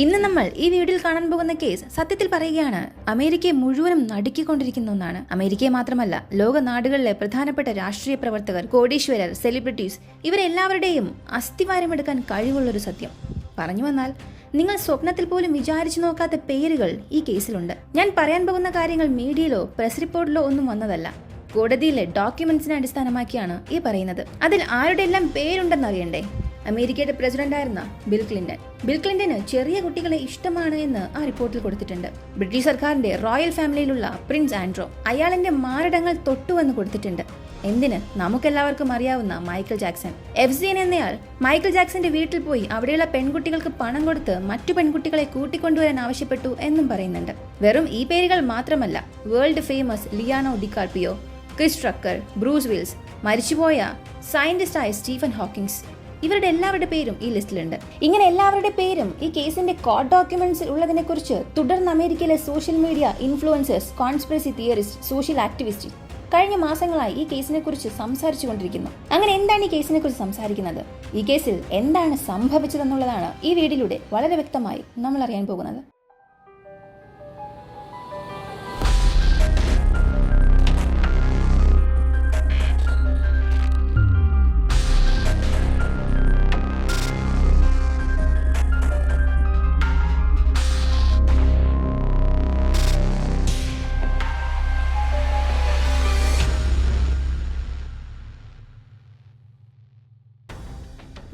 ഇന്ന് നമ്മൾ ഈ വീഡിയോയിൽ കാണാൻ പോകുന്ന കേസ് സത്യത്തിൽ പറയുകയാണ്. അമേരിക്കയെ മുഴുവനും നടുക്കിക്കൊണ്ടിരിക്കുന്ന ഒന്നാണ്. അമേരിക്കയെ മാത്രമല്ല ലോക നാടുകളിലെ പ്രധാനപ്പെട്ട രാഷ്ട്രീയ പ്രവർത്തകർ കോടീശ്വരർ സെലിബ്രിറ്റീസ് ഇവരെല്ലാവരുടെയും അസ്ഥിവാരമെടുക്കാൻ കഴിവുള്ളൊരു സത്യം. പറഞ്ഞു വന്നാൽ നിങ്ങൾ സ്വപ്നത്തിൽ പോലും വിചാരിച്ചു നോക്കാത്ത പേരുകൾ ഈ കേസിലുണ്ട്. ഞാൻ പറയാൻ പോകുന്ന കാര്യങ്ങൾ മീഡിയയിലോ പ്രസ് റിപ്പോർട്ടിലോ ഒന്നും വന്നതല്ല. കോടതിയിലെ ഡോക്യുമെന്റ്സിനെ അടിസ്ഥാനമാക്കിയാണ് ഈ പറയുന്നത്. അതിൽ ആരുടെ എല്ലാം പേരുണ്ടെന്ന് അറിയണ്ടേ അമേരിക്കയുടെ പ്രസിഡന്റായിരുന്ന ബിൽ ക്ലിന്റൺ. ബിൽ ക്ലിന്റന് ചെറിയ കുട്ടികളെ ഇഷ്ടമാണ് എന്ന് ആ റിപ്പോർട്ടിൽ കൊടുത്തിട്ടുണ്ട്. ബ്രിട്ടീഷ് സർക്കാരിന്റെ റോയൽ ഫാമിലിയിലുള്ള പ്രിൻസ് ആൻഡ്രോ അയാളിന്റെ മാരടങ്ങൾ തൊട്ടുവെന്ന് കൊടുത്തിട്ടുണ്ട്. എന്തിന്? നമുക്കെല്ലാവർക്കും അറിയാവുന്ന മൈക്കിൾ ജാക്സൺ. എഫ് എഫ്സിയൻ എന്നയാൾ മൈക്കിൾ ജാക്സന്റെ വീട്ടിൽ പോയി അവിടെയുള്ള പെൺകുട്ടികൾക്ക് പണം കൊടുത്ത് മറ്റു പെൺകുട്ടികളെ കൂട്ടിക്കൊണ്ടുവരാൻ ആവശ്യപ്പെട്ടു എന്നും പറയുന്നുണ്ട്. വെറും ഈ പേരുകൾ മാത്രമല്ല world famous Leonardo DiCaprio Chris Tucker Bruce Willis മരിച്ചുപോയ സയന്റിസ്റ്റായ സ്റ്റീഫൻ ഹോക്കിങ്സ് ഇവരുടെ എല്ലാവരുടെ പേരും ഈ ലിസ്റ്റിലുണ്ട്. ഇങ്ങനെ എല്ലാവരുടെ പേരും ഈ കേസിന്റെ കോർട്ട് ഡോക്യുമെന്റ്സിൽ ഉള്ളതിനെ കുറിച്ച് തുടർന്ന് അമേരിക്കയിലെ social media influencers conspiracy theorist social activist കഴിഞ്ഞ മാസങ്ങളായി ഈ കേസിനെ കുറിച്ച് സംസാരിച്ചു കൊണ്ടിരിക്കുന്നു അങ്ങനെ എന്താണ് ഈ കേസിനെ കുറിച്ച് സംസാരിക്കുന്നത്? ഈ കേസിൽ എന്താണ് സംഭവിച്ചതെന്നുള്ളതാണ് ഈ വീഡിയോയിലൂടെ വളരെ വ്യക്തമായി നമ്മൾ അറിയാൻ പോകുന്നത്.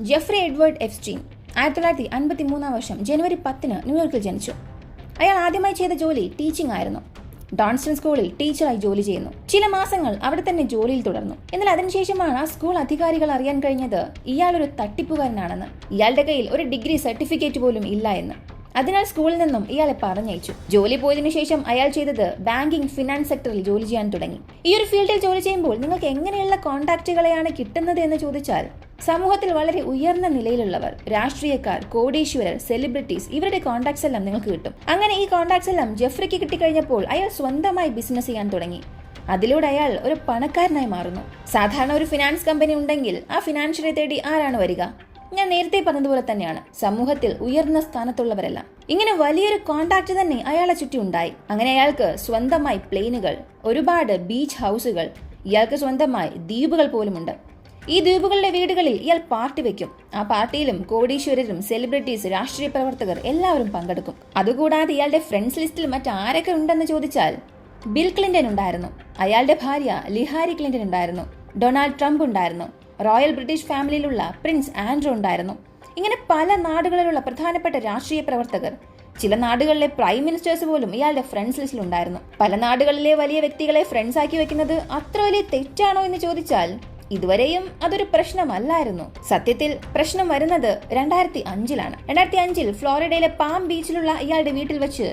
ജെഫ്രി എഡ്വേർഡ് എഫ്സ്റ്റീൻ ആയിരത്തി തൊള്ളായിരത്തി അൻപത്തി മൂന്നാം വർഷം ജനുവരി പത്തിന് ന്യൂയോർക്കിൽ ജനിച്ചു. അയാൾ ആദ്യമായി ചെയ്ത ജോലി ടീച്ചിങ് ആയിരുന്നു. ഡോൺസ്റ്റൺ സ്കൂളിൽ ടീച്ചറായി ജോലി ചെയ്യുന്നു. ചില മാസങ്ങൾ അവിടെ തന്നെ ജോലിയിൽ തുടർന്നു. എന്നാൽ അതിനുശേഷമാണ് ആ സ്കൂൾ അധികാരികൾ അറിയാൻ കഴിഞ്ഞത് ഇയാൾ ഒരു തട്ടിപ്പുകാരനാണെന്ന്. ഇയാളുടെ കയ്യിൽ ഒരു ഡിഗ്രി സർട്ടിഫിക്കറ്റ് പോലും ഇല്ല എന്ന്. അതിനാൽ സ്കൂളിൽ നിന്നും ഇയാളെ പറഞ്ഞയച്ചു. ജോലി പോയതിനു ശേഷം അയാൾ ചെയ്തത് ബാങ്കിംഗ് ഫിനാൻസ് സെക്ടറിൽ ജോലി ചെയ്യാൻ തുടങ്ങി. ഈ ഒരു ഫീൽഡിൽ ജോലി ചെയ്യുമ്പോൾ നിങ്ങൾക്ക് എങ്ങനെയുള്ള കോൺടാക്റ്റുകളെയാണ് കിട്ടുന്നത് എന്ന് ചോദിച്ചാൽ സമൂഹത്തിൽ വളരെ ഉയർന്ന നിലയിലുള്ളവർ രാഷ്ട്രീയക്കാർ കോടീശ്വരർ സെലിബ്രിറ്റീസ് ഇവരുടെ കോൺടാക്ട്സ് എല്ലാം നിങ്ങൾക്ക് കിട്ടും. അങ്ങനെ ഈ കോൺടാക്ട്സ് എല്ലാം ജെഫ്രിക്ക് കിട്ടിക്കഴിഞ്ഞപ്പോൾ അയാൾ സ്വന്തമായി ബിസിനസ് ചെയ്യാൻ തുടങ്ങി. അതിലൂടെ അയാൾ ഒരു പണക്കാരനായി മാറുന്നു. സാധാരണ ഒരു ഫിനാൻസ് കമ്പനി ഉണ്ടെങ്കിൽ ആ ഫിനാൻഷ്യലെ തേടി ആരാണ് വരിക? ഞാൻ നേരത്തെ പറഞ്ഞതുപോലെ തന്നെയാണ്. സമൂഹത്തിൽ ഉയർന്ന സ്ഥാനത്തുള്ളവരെല്ലാം. ഇങ്ങനെ വലിയൊരു കോണ്ടാക്ട് തന്നെ അയാളെ ചുറ്റി ഉണ്ടായി. അങ്ങനെ അയാൾക്ക് സ്വന്തമായി പ്ലെയിനുകൾ ഒരുപാട് ബീച്ച് ഹൗസുകൾ ഇയാൾക്ക് സ്വന്തമായി ദ്വീപുകൾ പോലുമുണ്ട്. ഈ ദ്വീപുകളുടെ വീടുകളിൽ ഇയാൾ പാർട്ടി വെക്കും ആ പാർട്ടിയിലും കോടീശ്വരരും സെലിബ്രിറ്റീസ് രാഷ്ട്രീയ പ്രവർത്തകർ എല്ലാവരും പങ്കെടുക്കും. അതുകൂടാതെ ഇയാളുടെ ഫ്രണ്ട്സ് ലിസ്റ്റിൽ മറ്റാരൊക്കെ ഉണ്ടെന്ന് ചോദിച്ചാൽ ബിൽ ക്ലിന്റൺ ഉണ്ടായിരുന്നു. അയാളുടെ ഭാര്യ ലിഹാരി ക്ലിന്റൺ ഉണ്ടായിരുന്നു. ഡൊണാൾഡ് ട്രംപ് ഉണ്ടായിരുന്നു. റോയൽ ബ്രിട്ടീഷ് ഫാമിലിയിലുള്ള പ്രിൻസ് ആൻഡ്രോ ഉണ്ടായിരുന്നു. ഇങ്ങനെ പല നാടുകളിലുള്ള പ്രധാനപ്പെട്ട രാഷ്ട്രീയ പ്രവർത്തകർ ചില നാടുകളിലെ പ്രൈം മിനിസ്റ്റേഴ്സ് പോലും ഇയാളുടെ ഫ്രണ്ട്സ് ലിസ്റ്റിൽ ഉണ്ടായിരുന്നു. പല നാടുകളിലെ വലിയ വ്യക്തികളെ ഫ്രണ്ട്സ് ആക്കി വെക്കുന്നത് അത്ര വലിയ തെറ്റാണോ എന്ന് ചോദിച്ചാൽ ഇതുവരെയും അതൊരു പ്രശ്നമല്ലായിരുന്നു. സത്യത്തിൽ പ്രശ്നം വരുന്നത് രണ്ടായിരത്തി അഞ്ചിലാണ് രണ്ടായിരത്തി അഞ്ചിൽ ഫ്ലോറിഡയിലെ പാം ബീച്ചിലുള്ള ഇയാളുടെ വീട്ടിൽ വെച്ച്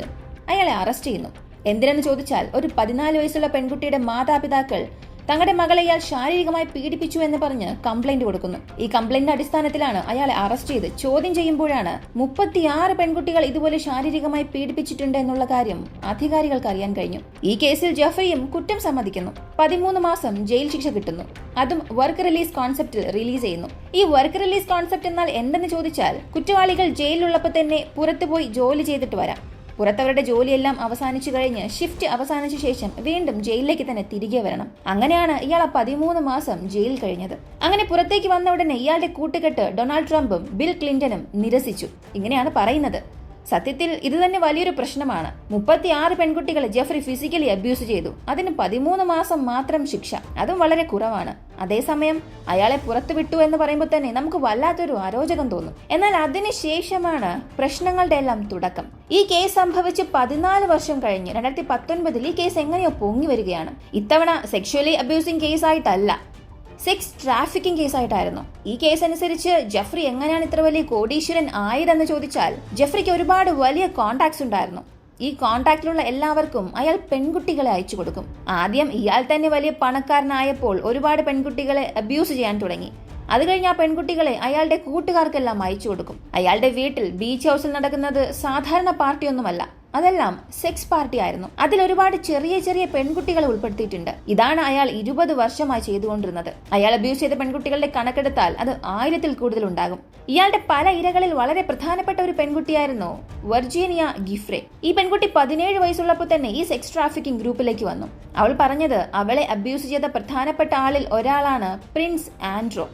അയാളെ അറസ്റ്റ് ചെയ്യുന്നു. എന്തിനെന്ന് ചോദിച്ചാൽ ഒരു പതിനാല് വയസ്സുള്ള പെൺകുട്ടിയുടെ മാതാപിതാക്കൾ തങ്ങളുടെ മകളെ ഇയാൾ ശാരീരികമായി പീഡിപ്പിച്ചു എന്ന് പറഞ്ഞ് കംപ്ലൈന്റ് കൊടുക്കുന്നു. ഈ കംപ്ലൈന്റിന്റെ അടിസ്ഥാനത്തിലാണ് അയാളെ അറസ്റ്റ് ചെയ്ത് ചോദ്യം ചെയ്യുമ്പോഴാണ് മുപ്പത്തിയാറ് പെൺകുട്ടികൾ ഇതുപോലെ ശാരീരികമായി പീഡിപ്പിച്ചിട്ടുണ്ട് എന്നുള്ള കാര്യം അധികാരികൾക്ക് അറിയാൻ കഴിഞ്ഞു. ഈ കേസിൽ ജഫയും കുറ്റം സമ്മതിക്കുന്നു. പതിമൂന്ന് മാസം ജയിൽ ശിക്ഷ കിട്ടുന്നു. അതും വർക്ക് റിലീസ് കോൺസെപ്റ്റിൽ റിലീസ് ചെയ്യുന്നു. ഈ വർക്ക് റിലീസ് കോൺസെപ്റ്റ് എന്നാൽ എന്തെന്ന് ചോദിച്ചാൽ കുറ്റവാളികൾ ജയിലിലുള്ളപ്പോൾ തന്നെ പുറത്തുപോയി ജോലി ചെയ്തിട്ട് വരാം. പുറത്തവരുടെ ജോലിയെല്ലാം അവസാനിച്ചു കഴിഞ്ഞ് ഷിഫ്റ്റ് അവസാനിച്ച ശേഷം വീണ്ടും ജയിലിലേക്ക് തന്നെ തിരികെ വരണം. അങ്ങനെയാണ് ഇയാൾ പതിമൂന്ന് മാസം ജയിൽ കഴിഞ്ഞത്. അങ്ങനെ പുറത്തേക്ക് വന്ന ഉടനെ ഇയാളുടെ കൂട്ടുകെട്ട് ഡൊണാൾഡ് ട്രംപും ബിൽ ക്ലിന്റനും നിരസിച്ചു. ഇങ്ങനെയാണ് പറയുന്നത്. സത്യത്തിൽ ഇത് തന്നെ വലിയൊരു പ്രശ്നമാണ്. മുപ്പത്തിയാറ് പെൺകുട്ടികളെ ജെഫ്രി ഫിസിക്കലി അബ്യൂസ് ചെയ്തു. അതിന് പതിമൂന്ന് മാസം മാത്രം ശിക്ഷ. അതും വളരെ കുറവാണ്. അതേസമയം അയാളെ പുറത്തു വിട്ടു എന്ന് പറയുമ്പോൾ തന്നെ നമുക്ക് വല്ലാത്തൊരു അരോചകം തോന്നും. എന്നാൽ അതിനുശേഷമാണ് പ്രശ്നങ്ങളുടെ എല്ലാം തുടക്കം. ഈ കേസ് സംഭവിച്ച് പതിനാല് വർഷം കഴിഞ്ഞ് രണ്ടായിരത്തി പത്തൊൻപതിൽ ഈ കേസ് എങ്ങനെയോ പൊങ്ങി വരികയാണ്. ഇത്തവണ സെക്ഷുവലി അബ്യൂസിംഗ് കേസായിട്ടല്ല സെക്സ് ട്രാഫിക്കിംഗ് കേസായിട്ടായിരുന്നു ഈ കേസ് അനുസരിച്ച് ജെഫ്രി എങ്ങനെയാണ് ഇത്ര വലിയ കോടീശ്വരൻ ആയതെന്ന് ചോദിച്ചാൽ ജെഫ്രിക്ക് ഒരുപാട് വലിയ കോണ്ടാക്ട്സ് ഉണ്ടായിരുന്നു. ഈ കോണ്ടാക്റ്റിലുള്ള എല്ലാവർക്കും അയാൾ പെൺകുട്ടികളെ അയച്ചു കൊടുക്കും. ആദ്യം ഇയാൾ തന്നെ വലിയ പണക്കാരനായപ്പോൾ ഒരുപാട് പെൺകുട്ടികളെ അബ്യൂസ് ചെയ്യാൻ തുടങ്ങി. അത് കഴിഞ്ഞ് ആ പെൺകുട്ടികളെ അയാളുടെ കൂട്ടുകാർക്കെല്ലാം അയച്ചു കൊടുക്കും. അയാളുടെ വീട്ടിൽ ബീച്ച് ഹൗസിൽ നടക്കുന്നത് സാധാരണ പാർട്ടിയൊന്നുമല്ല അതെല്ലാം സെക്സ് പാർട്ടി ആയിരുന്നു. അതിൽ ഒരുപാട് ചെറിയ ചെറിയ പെൺകുട്ടികളെ ഉൾപ്പെടുത്തിയിട്ടുണ്ട്. ഇതാണ് അയാൾ ഇരുപത് വർഷമായി ചെയ്തുകൊണ്ടിരുന്നത്. അയാൾ അബ്യൂസ് ചെയ്ത പെൺകുട്ടികളുടെ കണക്കെടുത്താൽ അത് ആയിരത്തിൽ കൂടുതൽ ഉണ്ടാകും. ഇയാളുടെ പല ഇരകളിൽ വളരെ പ്രധാനപ്പെട്ട ഒരു പെൺകുട്ടിയായിരുന്നു വെർജീനിയ ഗിഫ്രെ. ഈ പെൺകുട്ടി പതിനേഴ് വയസ്സുള്ളപ്പോൾ തന്നെ ഈ സെക്സ് ട്രാഫിക്കിംഗ് ഗ്രൂപ്പിലേക്ക് വന്നു. അവൾ പറഞ്ഞത് അവളെ അബ്യൂസ് ചെയ്ത പ്രധാനപ്പെട്ട ആളിൽ ഒരാളാണ് പ്രിൻസ് ആൻഡ്രോ.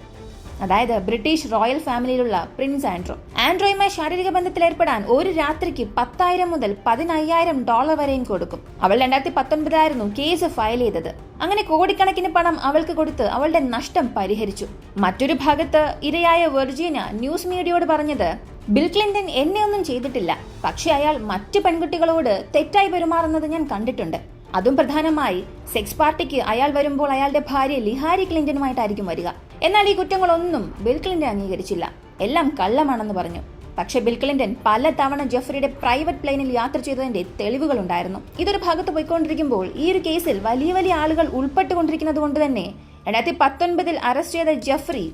അതായത് ബ്രിട്ടീഷ് റോയൽ ഫാമിലിയിലുള്ള പ്രിൻസ് ആൻഡ്രോ. ആൻഡ്രോയുമായി ശാരീരിക ബന്ധത്തിൽ ഏർപ്പെടാൻ ഒരു രാത്രിക്ക് പത്തായിരം മുതൽ പതിനയ്യായിരം ഡോളർ വരെയും കൊടുക്കും. അവൾ രണ്ടായിരത്തി പത്തൊൻപതിലായിരുന്നു കേസ് ഫയൽ ചെയ്തത്. അങ്ങനെ കോടിക്കണക്കിന് പണം അവൾക്ക് കൊടുത്ത് അവളുടെ നഷ്ടം പരിഹരിച്ചു. മറ്റൊരു ഭാഗത്ത് ഇരയായ വെർജീന ന്യൂസ് മീഡിയയോട് പറഞ്ഞത് ബിൽ ക്ലിന്റൺ എന്നെ ഒന്നും ചെയ്തിട്ടില്ല. പക്ഷെ അയാൾ മറ്റു പെൺകുട്ടികളോട് തെറ്റായി പെരുമാറുന്നത് ഞാൻ കണ്ടിട്ടുണ്ട്. അതും പ്രധാനമായി സെക്സ് പാർട്ടിക്ക് അയാൾ വരുമ്പോൾ അയാളുടെ ഭാര്യ ലിഹാരി ക്ലിന്റനുമായിട്ടായിരിക്കും വരിക. എന്നാൽ ഈ കുറ്റങ്ങളൊന്നും ബിൽ ക്ലിന്റൺ അംഗീകരിച്ചില്ല. എല്ലാം കള്ളമാണെന്ന് പറഞ്ഞു. പക്ഷെ ബിൽ ക്ലിന്റൺ പല തവണ ജെഫ്രിയുടെ പ്രൈവറ്റ് പ്ലെയിനിൽ യാത്ര ചെയ്തതിന്റെ തെളിവുകൾ ഉണ്ടായിരുന്നു ഇതൊരു ഭാഗത്ത് പോയിക്കൊണ്ടിരിക്കുമ്പോൾ ഈ ഒരു കേസിൽ വലിയ വലിയ ആളുകൾ ഉൾപ്പെട്ടുകൊണ്ടിരിക്കുന്നത് കൊണ്ട് തന്നെ രണ്ടായിരത്തി പത്തൊൻപതിൽ അറസ്റ്റ് ചെയ്ത ജെഫ്രി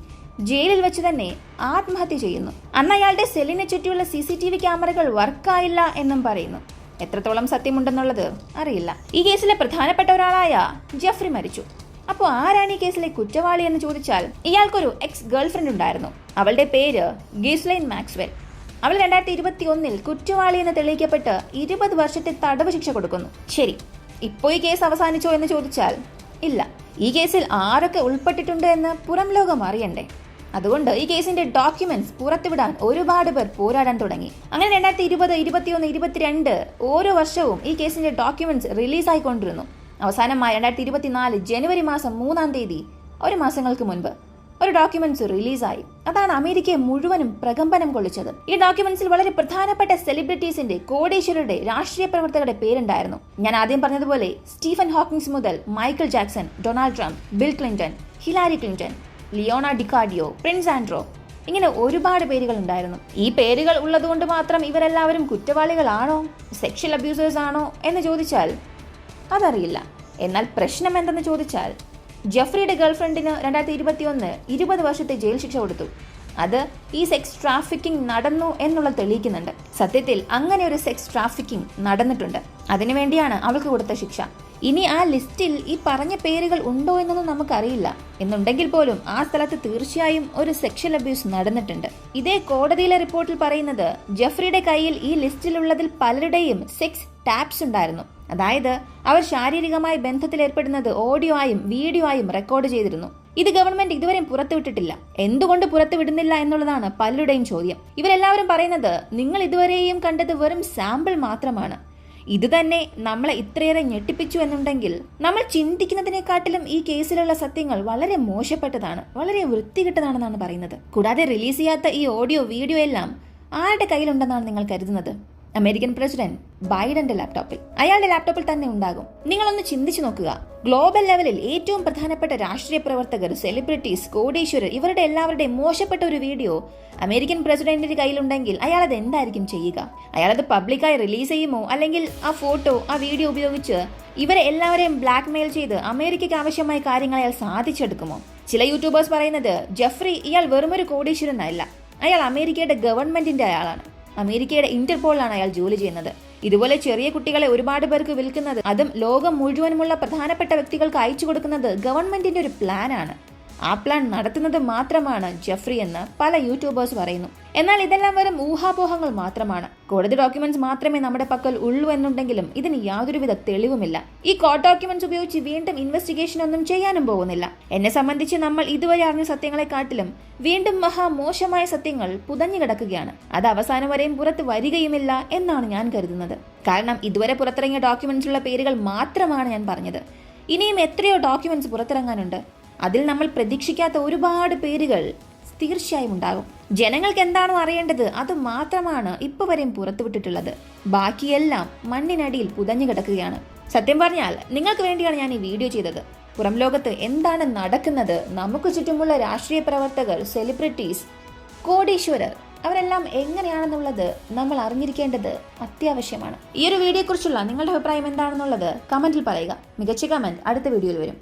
ജയിലിൽ വെച്ച് തന്നെ ആത്മഹത്യ ചെയ്യുന്നു. അന്ന് അയാളുടെ സെല്ലിനെ ചുറ്റിയുള്ള സി സി ടി വി ക്യാമറകൾ വർക്കായില്ല എന്നും പറയുന്നു. എത്രത്തോളം സത്യമുണ്ടെന്നുള്ളത് അറിയില്ല. ഈ കേസിലെ പ്രധാനപ്പെട്ട ഒരാളായ ജെഫ്രി മരിച്ചു. അപ്പോൾ ആരാണ് ഈ കേസിലെ കുറ്റവാളി എന്ന് ചോദിച്ചാൽ ഇയാൾക്കൊരു എക്സ് ഗേൾഫ്രണ്ട് ഉണ്ടായിരുന്നു. അവളുടെ പേര് ഗീസ്ലൈൻ മാക്സ്വെൽ. അവൾ രണ്ടായിരത്തി ഇരുപത്തി ഒന്നിൽ കുറ്റവാളി എന്ന് തെളിയിക്കപ്പെട്ട് ഇരുപത് വർഷത്തെ തടവ് ശിക്ഷ കൊടുക്കുന്നു. ശരി ഇപ്പോൾ ഈ കേസ് അവസാനിച്ചോ എന്ന് ചോദിച്ചാൽ ഇല്ല. ഈ കേസിൽ ആരൊക്കെ ഉൾപ്പെട്ടിട്ടുണ്ട് എന്ന് പുറം ലോകം അറിയണ്ടേ? അതുകൊണ്ട് ഈ കേസിന്റെ ഡോക്യുമെന്റ്സ് പുറത്തുവിടാൻ ഒരുപാട് പേർ പോരാടാൻ തുടങ്ങി. അങ്ങനെ രണ്ടായിരത്തി ഇരുപത് ഇരുപത്തിയൊന്ന് ഇരുപത്തിരണ്ട് ഓരോ വർഷവും ഈ കേസിന്റെ ഡോക്യുമെന്റ്സ് റിലീസായിക്കൊണ്ടിരുന്നു അവസാനമായി രണ്ടായിരത്തി ഇരുപത്തിനാല് ജനുവരി മാസം മൂന്നാം തീയതി ഒരു മാസങ്ങൾക്ക് മുൻപ് ഒരു ഡോക്യുമെന്റ്സ് റിലീസായി അതാണ് അമേരിക്കയെ മുഴുവനും പ്രകമ്പനം കൊള്ളിച്ചത്. ഈ ഡോക്യുമെന്റ്സിൽ വളരെ പ്രധാനപ്പെട്ട സെലിബ്രിറ്റീസിന്റെ കോടീശ്വരരുടെ രാഷ്ട്രീയ പ്രവർത്തകരുടെ പേരുണ്ടായിരുന്നു. ഞാൻ ആദ്യം പറഞ്ഞതുപോലെ സ്റ്റീഫൻ ഹോക്കിൻസ് മുതൽ Michael Jackson Donald Trump Bill Clinton Hillary Clinton Leonardo DiCaprio Prince Andrew ഇങ്ങനെ ഒരുപാട് പേരുകൾ ഉണ്ടായിരുന്നു ഈ പേരുകൾ ഉള്ളതുകൊണ്ട് മാത്രം ഇവരെല്ലാവരും കുറ്റവാളികളാണോ സെക്ഷൽ അബ്യൂസേഴ്സ് ആണോ എന്ന് ചോദിച്ചാൽ അതറിയില്ല. എന്നാൽ പ്രശ്നം എന്തെന്ന് ചോദിച്ചാൽ ജെഫ്രിയുടെ ഗേൾഫ്രണ്ടിന് രണ്ടായിരത്തി ഇരുപത്തി ഒന്ന് ഇരുപത് വർഷത്തെ ജയിൽ ശിക്ഷ കൊടുത്തു. അത് ഈ സെക്സ് ട്രാഫിക്കിംഗ് നടന്നു എന്നുള്ള തെളിയിക്കുന്നുണ്ട്. സത്യത്തിൽ അങ്ങനെ ഒരു സെക്സ് ട്രാഫിക്കിംഗ് നടന്നിട്ടുണ്ട്. അതിനുവേണ്ടിയാണ് അവൾക്ക് കൊടുത്ത ശിക്ഷ. ഇനി ആ ലിസ്റ്റിൽ ഈ പറഞ്ഞ പേരുകൾ ഉണ്ടോ എന്നൊന്നും നമുക്കറിയില്ല. എന്നുണ്ടെങ്കിൽ പോലും ആ സ്ഥലത്ത് തീർച്ചയായും ഒരു സെക്ഷൽ അബ്യൂസ് നടന്നിട്ടുണ്ട്. ഇതേ കോടതിയിലെ റിപ്പോർട്ടിൽ പറയുന്നത് ജെഫ്രിയുടെ കയ്യിൽ ഈ ലിസ്റ്റിലുള്ളതിൽ പലരുടെയും സെക്സ് ടാപ്സ് ഉണ്ടായിരുന്നു. അതായത് അവർ ശാരീരികമായി ബന്ധത്തിൽ ഏർപ്പെടുന്നത് ഓഡിയോ ആയും വീഡിയോ ആയും റെക്കോർഡ് ചെയ്തിരുന്നു. ഇത് ഗവൺമെന്റ് ഇതുവരെയും പുറത്തുവിട്ടിട്ടില്ല എന്തുകൊണ്ട് പുറത്തുവിടുന്നില്ല എന്നുള്ളതാണ് പലരുടെയും ചോദ്യം. ഇവരെല്ലാവരും പറയുന്നത് നിങ്ങൾ ഇതുവരെയും കണ്ടത് വെറും സാമ്പിൾ മാത്രമാണ്. ഇത് തന്നെ നമ്മളെ ഇത്രയേറെ ഞെട്ടിപ്പിച്ചു എന്നുണ്ടെങ്കിൽ നമ്മൾ ചിന്തിക്കുന്നതിനെക്കാട്ടിലും ഈ കേസിലുള്ള സത്യങ്ങൾ വളരെ മോശപ്പെട്ടതാണ് വളരെ വൃത്തികെട്ടതാണെന്നാണ് പറയുന്നത്. കൂടാതെ റിലീസ് ചെയ്യാത്ത ഈ ഓഡിയോ വീഡിയോ എല്ലാം ആരുടെ കയ്യിലുണ്ടെന്നാണ് നിങ്ങൾ കരുതുന്നത്? അമേരിക്കൻ പ്രസിഡന്റ് ബൈഡന്റെ ലാപ്ടോപ്പിൽ. അയാളുടെ ലാപ്ടോപ്പിൽ തന്നെ ഉണ്ടാകും. നിങ്ങളൊന്ന് ചിന്തിച്ചു നോക്കുക. ഗ്ലോബൽ ലെവലിൽ ഏറ്റവും പ്രധാനപ്പെട്ട രാഷ്ട്രീയ പ്രവർത്തകർ സെലിബ്രിറ്റീസ് കോടീശ്വരർ ഇവരുടെ എല്ലാവരുടെയും മോശപ്പെട്ട ഒരു വീഡിയോ അമേരിക്കൻ പ്രസിഡന്റിന്റെ കയ്യിലുണ്ടെങ്കിൽ അയാൾ അത് എന്തായിരിക്കും ചെയ്യുക? അയാൾ അത് പബ്ലിക്കായി റിലീസ് ചെയ്യുമോ? അല്ലെങ്കിൽ ആ ഫോട്ടോ ആ വീഡിയോ ഉപയോഗിച്ച് ഇവരെ എല്ലാവരെയും ബ്ലാക്ക് മെയിൽ ചെയ്ത് അമേരിക്കയ്ക്ക് ആവശ്യമായ കാര്യങ്ങൾ അയാൾ സാധിച്ചെടുക്കുമോ? ചില യൂട്യൂബേഴ്സ് പറയുന്നത് ജെഫ്രി ഇയാൾ വെറുമൊരു കോടീശ്വരനല്ല. അയാൾ അമേരിക്കയുടെ ഗവൺമെന്റിന്റെ അയാളാണ് അമേരിക്കയുടെ ഇന്റർപോളിലാണ് അയാൾ ജോലി ചെയ്യുന്നത്. ഇതുപോലെ ചെറിയ കുട്ടികളെ ഒരുപാട് പേർക്ക് വിൽക്കുന്നത് അതും ലോകം മുഴുവനുമുള്ള പ്രധാനപ്പെട്ട വ്യക്തികൾക്ക് അയച്ചു കൊടുക്കുന്നത് ഗവൺമെന്റിന്റെ ഒരു പ്ലാനാണ്. ആ പ്ലാൻ നടത്തുന്നത് മാത്രമാണ് ജെഫ്രി എന്ന് പല യൂട്യൂബേഴ്സ് പറയുന്നു. എന്നാൽ ഇതെല്ലാം വെറും ഊഹാപോഹങ്ങൾ മാത്രമാണ്. കോടതി ഡോക്യുമെന്റ്സ് മാത്രമേ നമ്മുടെ പക്കൽ ഉള്ളൂ എന്നുണ്ടെങ്കിലും ഇതിന് യാതൊരുവിധ തെളിവുമില്ല. ഈ കോർട്ട് ഡോക്യുമെന്റ്സ് ഉപയോഗിച്ച് വീണ്ടും ഇൻവെസ്റ്റിഗേഷൻ ഒന്നും ചെയ്യാനും പോകുന്നില്ല. എന്നെ സംബന്ധിച്ച് നമ്മൾ ഇതുവരെ അറിഞ്ഞ സത്യങ്ങളെക്കാട്ടിലും വീണ്ടും മഹാ മോശമായ സത്യങ്ങൾ പുതഞ്ഞു കിടക്കുകയാണ്. അത് അവസാനം വരെയും പുറത്ത് വരികയുമില്ല എന്നാണ് ഞാൻ കരുതുന്നത്. കാരണം ഇതുവരെ പുറത്തിറങ്ങിയ ഡോക്യുമെന്റ്സിലുള്ള പേരുകൾ മാത്രമാണ് ഞാൻ പറഞ്ഞത്. ഇനിയും എത്രയോ ഡോക്യുമെന്റ്സ് പുറത്തിറങ്ങാനുണ്ട്. അതിൽ നമ്മൾ പ്രതീക്ഷിക്കാത്ത ഒരുപാട് പേരുകൾ തീർച്ചയായും ഉണ്ടാകും. ജനങ്ങൾക്ക് എന്താണോ അറിയേണ്ടത് അത് മാത്രമാണ് ഇപ്പൊ വരെയും പുറത്തുവിട്ടിട്ടുള്ളത് ബാക്കിയെല്ലാം മണ്ണിനടിയിൽ പുതഞ്ഞു കിടക്കുകയാണ്. സത്യം പറഞ്ഞാൽ നിങ്ങൾക്ക് വേണ്ടിയാണ് ഞാൻ ഈ വീഡിയോ ചെയ്തത്. പുറം ലോകത്ത് എന്താണ് നടക്കുന്നത്? നമുക്ക് ചുറ്റുമുള്ള രാഷ്ട്രീയ പ്രവർത്തകർ സെലിബ്രിറ്റീസ് കോടീശ്വരർ അവരെല്ലാം എങ്ങനെയാണെന്നുള്ളത് നമ്മൾ അറിഞ്ഞിരിക്കേണ്ടത് അത്യാവശ്യമാണ്. ഈ ഒരു വീഡിയോയെക്കുറിച്ചുള്ള നിങ്ങളുടെ അഭിപ്രായം എന്താണെന്നുള്ളത് കമന്റിൽ പറയുക. മികച്ച കമന്റ് അടുത്ത വീഡിയോയിൽ വരും.